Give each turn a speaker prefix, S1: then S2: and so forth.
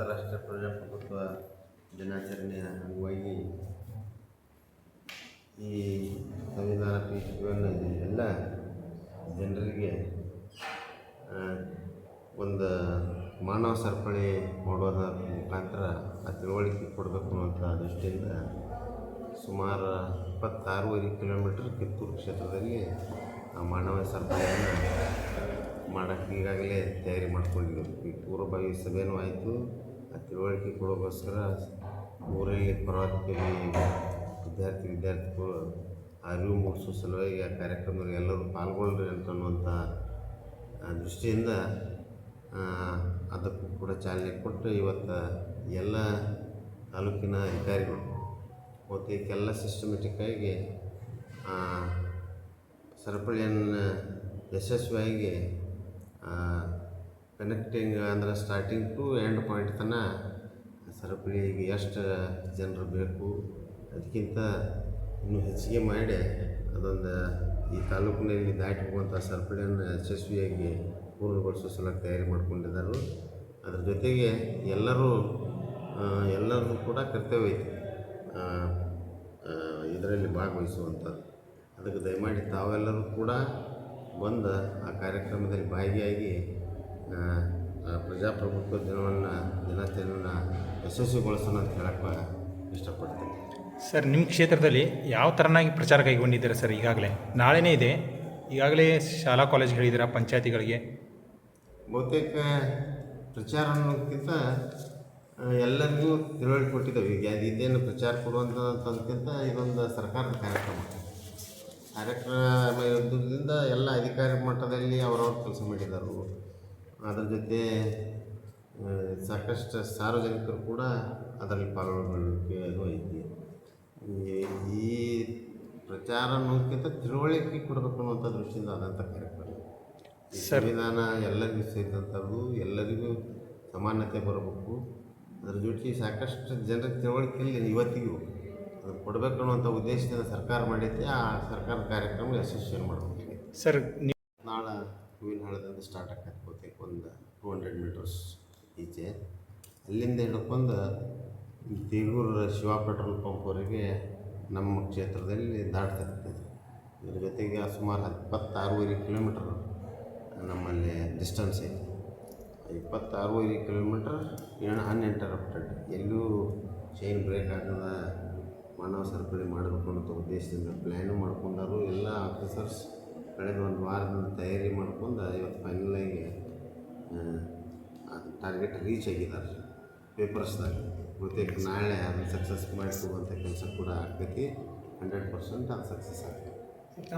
S1: ಅಂತಾರಾಷ್ಟ್ರೀಯ ಪ್ರಜಾಪ್ರಭುತ್ವ ದಿನಾಚರಣೆಯ ಅಂಗವಾಗಿ ಈ ಸಂವಿಧಾನ ಪೀಠವನ್ನು ಎಲ್ಲ ಜನರಿಗೆ ಒಂದು ಮಾನವ ಸರಪಳಿ ಮಾಡೋದ್ರ ಮುಖಾಂತರ ಆ ತಿಳುವಳಿಕೆ ಕೊಡಬೇಕು ಅನ್ನುವಂಥ ದೃಷ್ಟಿಯಿಂದ ಸುಮಾರು ಇಪ್ಪತ್ತಾರೂವರೆ ಕಿಲೋಮೀಟ್ರ್ ಕಿತ್ತೂರು ಕ್ಷೇತ್ರದಲ್ಲಿ ಆ ಮಾನವ ಸರಪಳಿಯನ್ನು ಮಾಡೋಕ್ಕೆ ಈಗಾಗಲೇ ತಯಾರಿ ಮಾಡ್ಕೊಂಡಿದ್ದೀವಿ. ಈ ಪೂರ್ವಭಾವಿ ಸಭೆಯೂ ಆಯಿತು. ತಿಳುವಳಿಕೆ ಕೊಡೋಕ್ಕೋಸ್ಕರ ಊರಲ್ಲಿ ಪರವಾಗಿ ವಿದ್ಯಾರ್ಥಿ ವಿದ್ಯಾರ್ಥಿಗಳು ಅರಿವು ಮೂಡಿಸೋ ಸಲುವಾಗಿ ಆ ಕಾರ್ಯಕ್ರಮದಲ್ಲಿ ಎಲ್ಲರೂ ಪಾಲ್ಗೊಳ್ರಿ ಅಂತನ್ನುವಂಥ ದೃಷ್ಟಿಯಿಂದ ಅದಕ್ಕೂ ಕೂಡ ಚಾಲನೆ ಕೊಟ್ಟು ಇವತ್ತು ಎಲ್ಲ ತಾಲೂಕಿನ ಅಧಿಕಾರಿಗಳು ಮತ್ತು ಇದಕ್ಕೆಲ್ಲ ಸಿಸ್ಟಮೆಟಿಕ್ಕಾಗಿ ಸರಪಳಿಯನ್ನು ಯಶಸ್ವಿಯಾಗಿ ಕನೆಕ್ಟಿಂಗ್ ಅಂದರೆ ಸ್ಟಾರ್ಟಿಂಗ್ ಟು ಎಂಡ್ ಪಾಯಿಂಟ್ ತನಕ ಸರಪಳಿಗೆ ಎಷ್ಟು ಜನರು ಬೇಕು ಅದಕ್ಕಿಂತ ಇನ್ನೂ ಹೆಚ್ಚಿಗೆ ಮಾಡಿ ಅದೊಂದು ಈ ತಾಲೂಕಿನಲ್ಲಿ ದಾಟಿ ಹೋಗುವಂಥ ಸರಪಳಿಯನ್ನು ಯಶಸ್ವಿಯಾಗಿ ಪೂರ್ಣಗೊಳಿಸೋ ಸಲ ತಯಾರಿ ಮಾಡಿಕೊಂಡಿದ್ದಾರೆ ಅದ್ರ ಜೊತೆಗೆ ಎಲ್ಲರೂ ಎಲ್ಲರೂ ಕೂಡ ಕರ್ತವ್ಯ ಐತಿ. ಇದರಲ್ಲಿ ಭಾಗವಹಿಸುವಂಥದ್ದು. ಅದಕ್ಕೆ ದಯಮಾಡಿ ತಾವೆಲ್ಲರೂ ಕೂಡ ಬಂದು ಆ ಕಾರ್ಯಕ್ರಮದಲ್ಲಿ ಭಾಗಿಯಾಗಿ ಪ್ರಜಾಪ್ರಭುತ್ವ ದಿನವನ್ನು ಜನತೆಯನ್ನು ಯಶಸ್ವಿಗೊಳಿಸೋಣ ಅಂತ ಹೇಳಕ್ಕೆ ಇಷ್ಟಪಡ್ತೀನಿ.
S2: ಸರ್ ನಿಮ್ಮ ಕ್ಷೇತ್ರದಲ್ಲಿ ಯಾವ ಥರನಾಗಿ ಪ್ರಚಾರ ಕೈಗೊಂಡಿದ್ದೀರಾ ಸರ್ ಈಗಾಗಲೇ? ನಾಳೆನೇ ಇದೆ. ಈಗಾಗಲೇ ಶಾಲಾ ಕಾಲೇಜುಗಳಿದ್ದೀರಾ ಪಂಚಾಯತಿಗಳಿಗೆ?
S1: ಬಹುತೇಕ ಪ್ರಚಾರ ಅನ್ನೋದಕ್ಕಿಂತ ಎಲ್ಲರಿಗೂ ತಿಳುವಳಿಕೆ ಕೊಟ್ಟಿದ್ದೇವೆ. ಈಗ ಅದು ಇದೇನು ಪ್ರಚಾರ ಕೊಡುವಂಥದ್ದಕ್ಕಿಂತ ಇದೊಂದು ಸರ್ಕಾರದ ಕಾರ್ಯಕ್ರಮ. ಕಾರ್ಯಕ್ರಮ ಇರೋದ್ರಿಂದ ಎಲ್ಲ ಅಧಿಕಾರಿ ಮಟ್ಟದಲ್ಲಿ ಅವರವ್ರ ಕೆಲಸ ಮಾಡಿದರು. ಅದ್ರ ಜೊತೆ ಸಾಕಷ್ಟು ಸಾರ್ವಜನಿಕರು ಕೂಡ ಅದರಲ್ಲಿ ಪಾಲ್ಗೊಳ್ಳುವಿಕೆ ಅದು ಐತಿ. ಈ- ಪ್ರಚಾರ ಅನ್ನೋದಕ್ಕಿಂತ ತಿಳುವಳಿಕೆ ಕೊಡಬೇಕು ಅನ್ನುವಂಥ ದೃಷ್ಟಿಯಿಂದ ಆದಂಥ ಕಾರ್ಯಕ್ರಮ. ಈ ಸಂವಿಧಾನ ಎಲ್ಲರಿಗೂ ಸೇರಿದಂಥದ್ದು ಎಲ್ಲರಿಗೂ ಸಮಾನತೆ ಬರಬೇಕು. ಅದ್ರ ಜೊತೆಗೆ ಸಾಕಷ್ಟು ಜನರ ತಿಳುವಳಿಕೆಯಲ್ಲಿ ಇವತ್ತಿಗೂ ಅದು ಕೊಡಬೇಕು ಅನ್ನುವಂಥ ಉದ್ದೇಶದಿಂದ ಸರ್ಕಾರ ಮಾಡೈತೆ ಆ ಸರ್ಕಾರದ ಕಾರ್ಯಕ್ರಮ ಯಶಸ್ವಿಯನ್ನು ಮಾಡಬೇಕು
S2: ಸರ್ ನೀವು
S1: ನಾಳೆ ಹೂವಿನ ಹಾಳದಿಂದ ಸ್ಟಾರ್ಟ್ ಬಹುತೇಕ ಒಂದು ಟೂ ಹಂಡ್ರೆಡ್ ಮೀಟರ್ಸ್ ಈಚೆ. ಅಲ್ಲಿಂದ ಹಿಡ್ಕೊಂಡು ತಿಗೂರು ಶಿವ ಪೆಟ್ರೋಲ್ ಪಂಪ್ವರೆಗೆ ನಮ್ಮ ಕ್ಷೇತ್ರದಲ್ಲಿ ದಾಟ್ತಿರ್ತದೆ ಇದ್ರ ಜೊತೆಗೆ ಸುಮಾರು ಇಪ್ಪತ್ತಾರೂವರೆ ಕಿಲೋಮೀಟರ್ ನಮ್ಮಲ್ಲಿ ಡಿಸ್ಟೆನ್ಸ್ ಐತಿ ಇಪ್ಪತ್ತಾರೂವರೆ ಕಿಲೋಮೀಟರ್ ಏನು ಅನ್ಇಂಟರಪ್ಟೆಡ್ ಎಲ್ಲೂ ಚೈನ್ ಬ್ರೇಕ್ ಆಗದ ಮಾನವ ಸರಪಳಿ ಮಾಡಬೇಕು ಅನ್ನೋ ಉದ್ದೇಶದಿಂದ ಪ್ಲ್ಯಾನು ಮಾಡ್ಕೊಂಡಾರು ಎಲ್ಲ ಆಫೀಸರ್ಸ್ ಕಳೆದ ಒಂದು ವಾರದಿಂದ ತಯಾರಿ ಮಾಡ್ಕೊಂಡು ಇವತ್ತು ಫೈನಲಾಗಿ ಟಾರ್ಗೆಟ್ ರೀಚ್ ಆಗಿದ್ದಾರೆ. ಪೇಪರ್ಸ್ದಾಗ ಬಹುತೇಕ ನಾಳೆ ಅದನ್ನು ಸಕ್ಸಸ್ ಮಾಡಿಸುವಂಥ ಕೆಲಸ ಕೂಡ ಆಗ್ತೈತಿ. ಹಂಡ್ರೆಡ್ ಪರ್ಸೆಂಟ್ ಅದು ಸಕ್ಸಸ್ ಆಗ್ತೈತಿ.